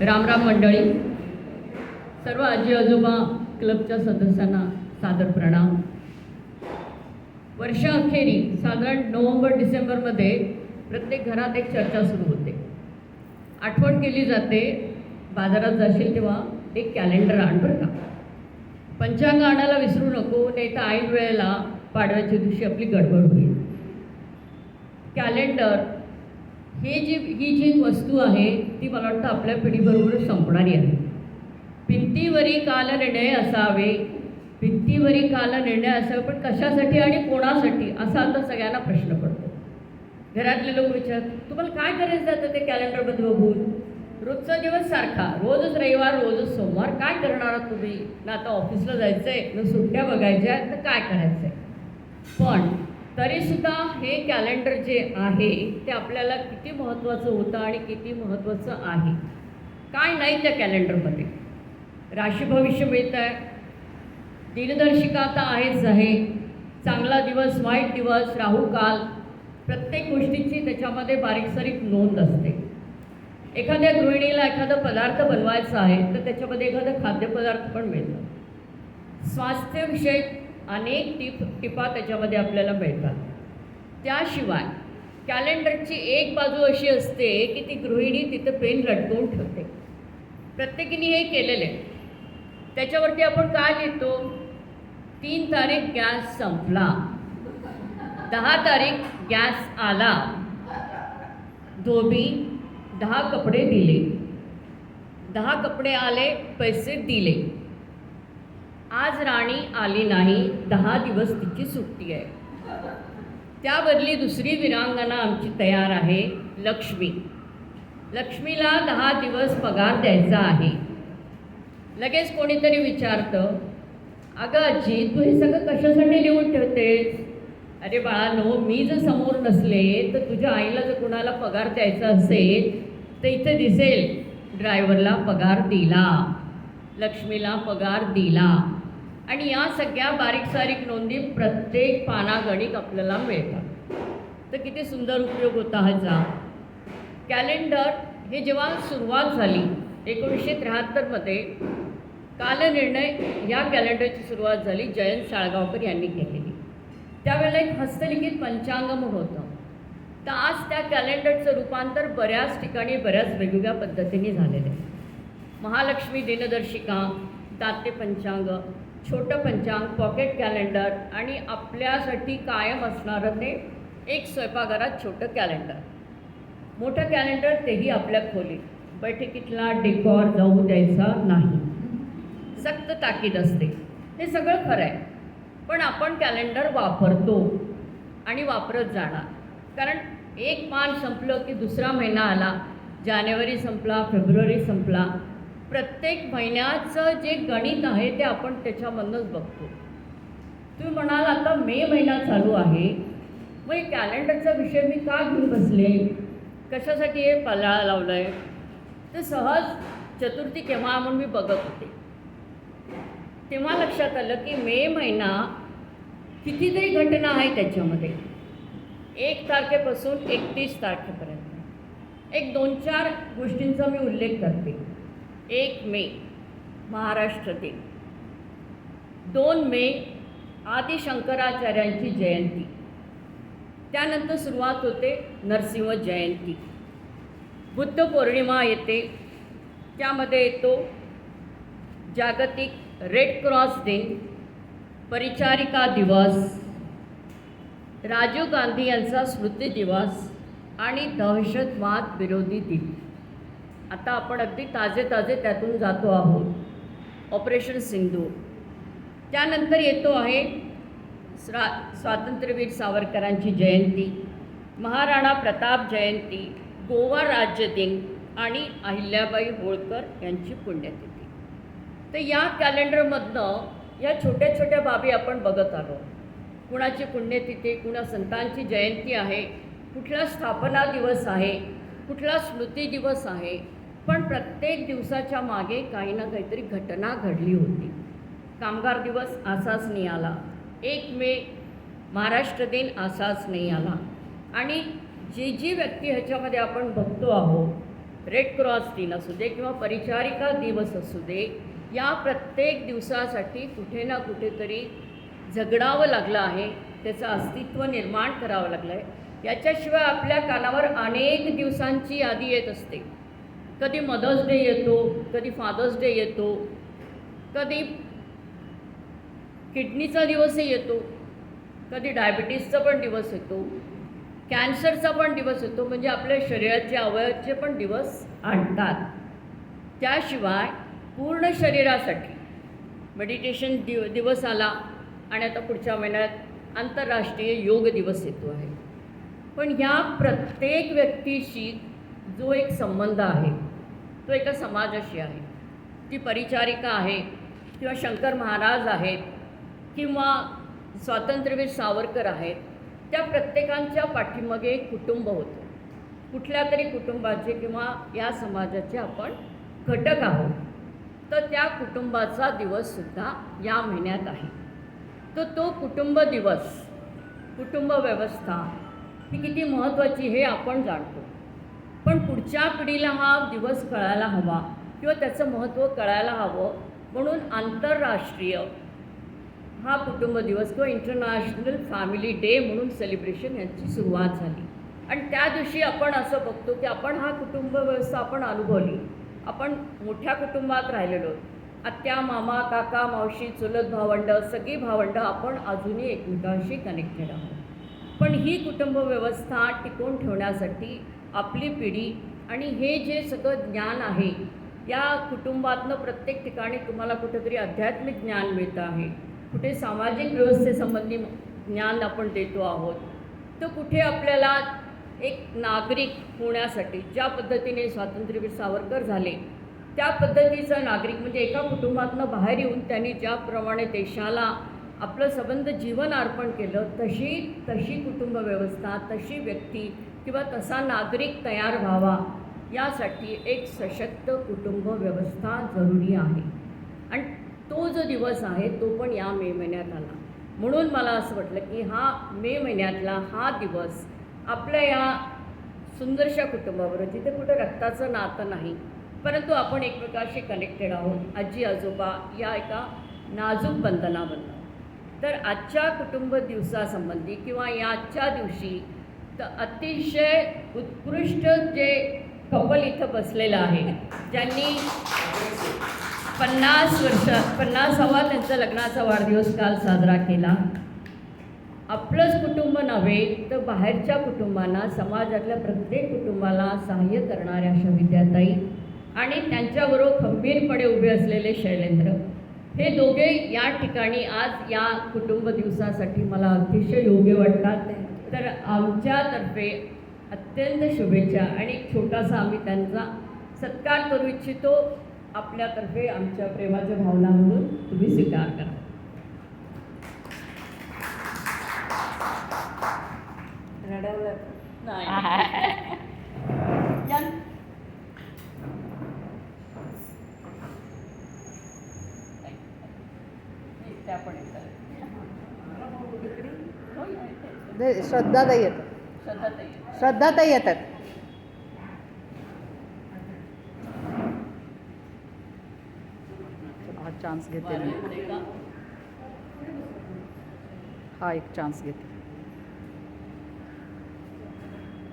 रामराम मंडळी. सर्व आजी आजोबा क्लबच्या सदस्यांना सादर प्रणाम. वर्षाअखेरी साधारण नोव्हेंबर डिसेंबरमध्ये प्रत्येक घरात एक चर्चा सुरू होते. आठवण केली जाते बाजारात जाशील तेव्हा एक कॅलेंडर आण बरं का. पंचांग आणायला विसरू नको नाही तर ऐन वेळेला पाडव्याच्या दिवशी आपली गडबड होईल. कॅलेंडर हे जी ही जी वस्तू आहे ती मला वाटतं आपल्या पिढीबरोबर संपणारी आहे. भिंतीवरी काल निर्णय असावे. भिंतीवरी कालनिर्णय असावे पण कशासाठी आणि कोणासाठी? असा आता सगळ्यांना प्रश्न पडतो. घरातले लोक विचारतात तुम्हाला काय करायचं जातं ते कॅलेंडरमध्ये बघून? रोजचा दिवस सारखा रोजच रविवार रोजच सोमवार काय करणार आहात तुम्ही? ना आता ऑफिसला जायचं आहे ना सुट्ट्या बघायच्या आहेत तर काय करायचं आहे पण तरीसुद्धा हे कॅलेंडर जे आहे ते आपल्याला किती महत्त्वाचं होतं आणि किती महत्त्वाचं आहे? काय नाही त्या कॅलेंडरमध्ये राशी भविष्य मिळतं आहे दिनदर्शिका आता आहेच आहे. चांगला दिवस वाईट दिवस राहू काल. प्रत्येक गोष्टीची त्याच्यामध्ये बारीकसारीक नोंद असते. एखाद्या गृहिणीला एखादा पदार्थ बनवायचा आहे तर त्याच्यामध्ये एखादं खाद्यपदार्थ पण मिळतं. स्वास्थ्यविषयक अनेक टिप टिपा त्याच्यामध्ये आपल्याला मिळतात. त्याशिवाय कॅलेंडरची एक बाजू अशी असते की ती गृहिणी तिथं पेन लटकवून ठेवते. प्रत्येकीने हे केलेलं आहे त्याच्यावरती आपण काय लिहितो? तीन तारीख गॅस संपला. दहा तारीख गॅस आला. धोबी दहा कपडे दिले. दहा कपडे आले पैसे दिले. आज राणी आली नाही दहा दिवस तिची सुट्टी आहे. त्याबदली दुसरी विरांगना आमची तयार आहे लक्ष्मी. लक्ष्मीला दहा दिवस पगार द्यायचा आहे. लगेच कोणीतरी विचारतं अगं आजी तू हे सगळं कशासाठी लिहून ठेवतेस? अरे बाळा नो मी जर समोर नसले तर तुझ्या आईला जर कुणाला पगार द्यायचा असेल तर इथे दिसेल ड्रायव्हरला पगार दिला. लक्ष्मीला पगार दिला. आणि या सगळ्या बारीक सारीक नोंदी प्रत्येक पानागणिक आपल्याला मिळतात. तर किती सुंदर उपयोग होता ह्याचा कॅलेंडर हे जेव्हा सुरुवात झाली एकोणीसशे त्र्याहत्तरमध्ये कालनिर्णय ह्या कॅलेंडरची सुरुवात झाली जयंत साळगावकर यांनी केलेली. त्यावेळेला एक हस्तलिखित पंचांग म्हणून होतं. तर आज त्या कॅलेंडरचं रूपांतर बऱ्याच ठिकाणी बऱ्याच वेगवेगळ्या पद्धतीने झालेलं आहे. महालक्ष्मी दिनदर्शिका दाते पंचांग छोटं पंचांग पॉकेट कॅलेंडर आणि आपल्यासाठी कायम असणारं ते एक स्वयंपाकघरात छोटं कॅलेंडर मोठं कॅलेंडर तेही आपल्या खोलीत. बैठकीतला डेकॉर जाऊ द्यायचा नाही. सक्त ताकीद असते. हे सगळं खरं आहे पण आपण कॅलेंडर वापरतो आणि वापरत जाणार. कारण एक मान संपलं की दुसरा महिना आला. जानेवारी संपला फेब्रुवारी संपला. प्रत्येक महिन्याचं जे गणित आहे ते आपण त्याच्यामधनंच बघतो. तुम्ही म्हणाल आता मे महिना चालू आहे. मग हे कॅलेंडरचा विषय मी का घेऊन बसले? कशासाठी हे पलाळा लावलं आहे तर सहज चतुर्थी केव्हा म्हणून मी बघत होते. तेव्हा लक्षात आलं की मे महिना कितीतरी घटना आहे त्याच्यामध्ये. एक तारखेपासून एकतीस तारखेपर्यंत. एक दोन चार गोष्टींचा मी उल्लेख करते. एक मे महाराष्ट्र दिन. दोन मे आदिशंकराचार्यांची जयंती. त्यानंतर सुरुवात होते नरसिंह जयंती. बुद्ध पौर्णिमा येते. त्यामध्ये येतो जागतिक रेड क्रॉस दिन परिचारिका दिवस राजीव गांधी यांचा स्मृती दिवस आणि दहशतवाद विरोधी दिन. आता आपण अगदी ताजे ताजे त्यातून जातो आहोत. ऑपरेशन सिंधू त्यानंतर येतो आहे स्रा स्वातंत्र्यवीर सावरकरांची जयंती महाराणा प्रताप जयंती गोवा राज्य दिन आणि अहिल्याबाई होळकर यांची पुण्यतिथी. तर या कॅलेंडरमधनं या छोट्या छोट्या बाबी आपण बघत आलो. कुणाची पुण्यतिथी कुणा संतांची जयंती आहे कुठला स्थापना दिवस आहे कुठला स्मृती दिवस आहे पण प्रत्येक दिवसाच्या मागे काही ना काहीतरी घटना घडली होती. कामगार दिवस असाच नाही आला एक मे महाराष्ट्र दिन असाच नाही आला आणि जी जी व्यक्ती ह्याच्यामध्ये आपण बघतो आहोत रेड क्रॉस दिन असू दे किंवा परिचारिका दिवस असू दे या प्रत्येक दिवसासाठी कुठे ना कुठेतरी झगडावं लागलं आहे त्याचं अस्तित्व निर्माण करावं लागलं आहे याच्याशिवाय आपल्या कानावर अनेक दिवसांची यादी येत असते. कधी मदर्स डे येतो कधी फादर्स डे येतो कधी किडनीचा दिवसही येतो कधी डायबिटीसचा पण दिवस येतो कॅन्सरचा पण दिवस येतो म्हणजे आपल्या शरीराचे अवयवाचे पण दिवस आणतात. त्याशिवाय पूर्ण शरीरासाठी मेडिटेशन दिव दिवस आला आणि आता पुढच्या महिन्यात आंतरराष्ट्रीय योग दिवस येतो आहे. पण ह्या प्रत्येक व्यक्तीशी जो एक संबंध आहे तो एका समाजाशी आहे. ती परिचारिका आहे किंवा शंकर महाराज आहेत किंवा स्वातंत्र्यवीर सावरकर आहेत त्या प्रत्येकांच्या पाठीमागे एक कुटुंब होतं. कुठल्या तरी कुटुंबाचे किंवा या समाजाचे आपण घटक आहोत. तर त्या कुटुंबाचा दिवससुद्धा या महिन्यात आहे. तर तो कुटुंब दिवस कुटुंब व्यवस्था ही किती महत्त्वाची हे आपण जाणतो. पण पुढच्या पिढीला हा दिवस कळायला हवा किंवा त्याचं महत्त्व कळायला हवं म्हणून आंतरराष्ट्रीय हा कुटुंब दिवस किंवा इंटरनॅशनल फॅमिली डे म्हणून सेलिब्रेशन यांची सुरुवात झाली. आणि त्या दिवशी आपण असं बघतो की आपण हा कुटुंब व्यवस्था आपण अनुभवली. आपण मोठ्या कुटुंबात राहिलेलो. आत्या मामा काका मावशी चुलत भावंड सगळी भावंडं आपण अजूनही एकमेकांशी कनेक्टेड आहोत. पण ही कुटुंब व्यवस्था टिकवून ठेवण्यासाठी आपली पिढी आणि हे जे सगळं ज्ञान आहे या कुटुंबातनं प्रत्येक ठिकाणी तुम्हाला कुठेतरी आध्यात्मिक ज्ञान मिळतं आहे. कुठे सामाजिक व्यवस्थेसंबंधी ज्ञान आपण देतो आहोत. तर कुठे आपल्याला एक नागरिक होण्यासाठी ज्या पद्धतीने स्वातंत्र्यवीर सावरकर झाले त्या पद्धतीचा नागरिक म्हणजे एका कुटुंबातनं बाहेर येऊन त्यांनी ज्याप्रमाणे देशाला आपलं संबंध जीवन अर्पण केलं तशी तशी कुटुंब व्यवस्था तशी व्यक्ती किंवा तसा नागरिक तयार व्हावा यासाठी एक सशक्त कुटुंब व्यवस्था जरुरी आहे. आणि तो जो दिवस आहे तो पण या मे महिन्यात आला. म्हणून मला असं वाटलं की हा मे महिन्यातला हा दिवस आपल्या या सुंदरशा कुटुंबावर जिथे कुठं रक्ताचं नातं नाही परंतु आपण एकमेकाशी कनेक्टेड आहोत आजी आजोबा या एका नाजूक बंधनाबद्दल तर आजच्या कुटुंब दिवसासंबंधी किंवा या आजच्या दिवशी तर अतिशय उत्कृष्ट जे कपल इथं बसलेलं आहे ज्यांनी पन्नास वर्ष पन्नासावा त्यांचा लग्नाचा वाढदिवस काल साजरा केला. आपलंच कुटुंब नव्हे तर बाहेरच्या कुटुंबांना समाजातल्या प्रत्येक कुटुंबाला सहाय्य करणाऱ्या अशा विद्याताई आणि त्यांच्याबरोबर खंबीरपणे उभे असलेले शैलेंद्र. हे दोघे या ठिकाणी आज या कुटुंब दिवसासाठी मला अतिशय योग्य वाटतात. तर आमच्यातर्फे अत्यंत शुभेच्छा आणि एक छोटासा आम्ही त्यांचा सत्कार करू इच्छितो. आपल्यातर्फे आमच्या प्रेमाच्या भावना म्हणून तुम्ही स्वीकार करा. रडवलं. नाही. त्या पण येतात. हो, येतात. दे- श्रद्धाताई येतात. श्रद्धाताई येतात. हा चान्स घेते मी. हा एक चान्स घेते.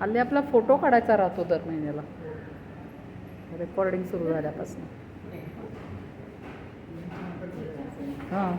हल्ली आपला फोटो काढायचा राहतो दर महिन्याला. रेकॉर्डिंग सुरू झाल्यापासून. हां.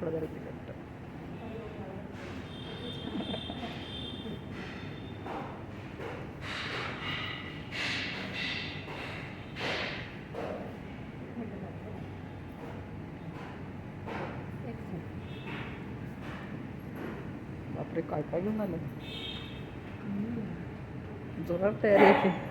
ఇక్కడ దొరికినట్టు बापरे काय काय घेऊन आलं? जोरात तयारी आहे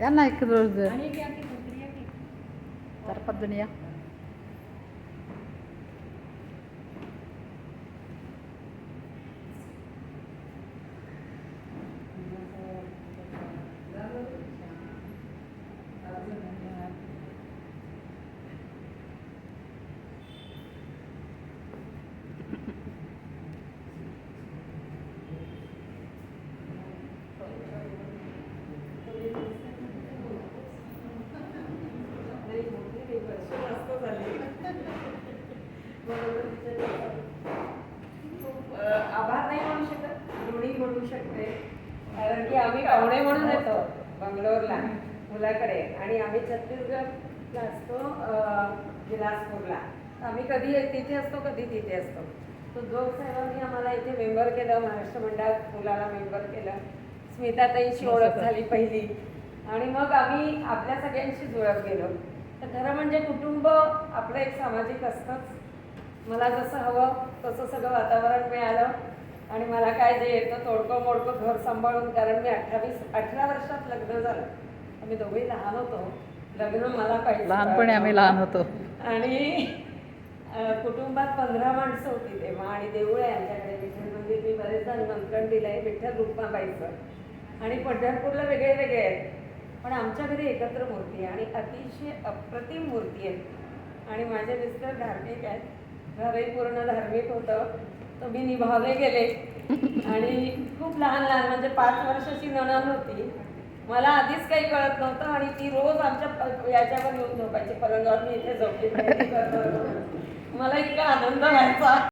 या ना एक रोज चार पाच जण या खूप अ, आभार नाही म्हणू शकत ऋणी म्हणू शकते कारण की आम्ही पाहुणे म्हणून येतो बंगलोरला मुलाकडे. आणि आम्ही छत्तीसगडला असतो बिलासपूरला. आम्ही कधी तिथे असतो कधी तिथे असतो. तो जोग साहेबांनी आम्हाला इथे मेंबर केलं महाराष्ट्र मंडळात मुलाला मेंबर केलं. स्मिताताईंची ओळख झाली पहिली. आणि मग आम्ही आपल्या सगळ्यांशीच ओळख गेलो. तर खरं म्हणजे कुटुंब आपलं एक सामाजिक असतंच. मला जसं हवं तसं सगळं वातावरण मिळालं. आणि मला काय जे येतं तोडकं मोडकं घर सांभाळून कारण मी अठ्ठावीस अठरा वर्षात लग्न झालं. आम्ही दोघेही लहान होतो. लग्न मला पाहिजे लहानपणी आम्ही लहान होतो. आणि कुटुंबात पंधरा माणसं होती तेव्हा आणि देऊळ आहे आमच्याकडे. विठ्ठल मंदिर मी बरेचदा निमंत्रण दिलं आहे विठ्ठल रुक्माबाईचं. आणि पंढरपूरला वेगळे वेगळे आहेत. पण आमच्या घरी एकत्र मूर्ती आहे आणि अतिशय अप्रतिम मूर्ती आहेत. आणि माझे मिस्टर धार्मिक आहेत. घरही पूर्ण धार्मिक होतं. तर मी निभावले गेले. आणि खूप लहान लहान म्हणजे पाच वर्षाची नणन होती. मला आधीच काही कळत नव्हतं आणि ती रोज आमच्या याच्यावर येऊन झोपायची. पलंगावर मी इथे झोपली. मला इतका आनंद व्हायचा.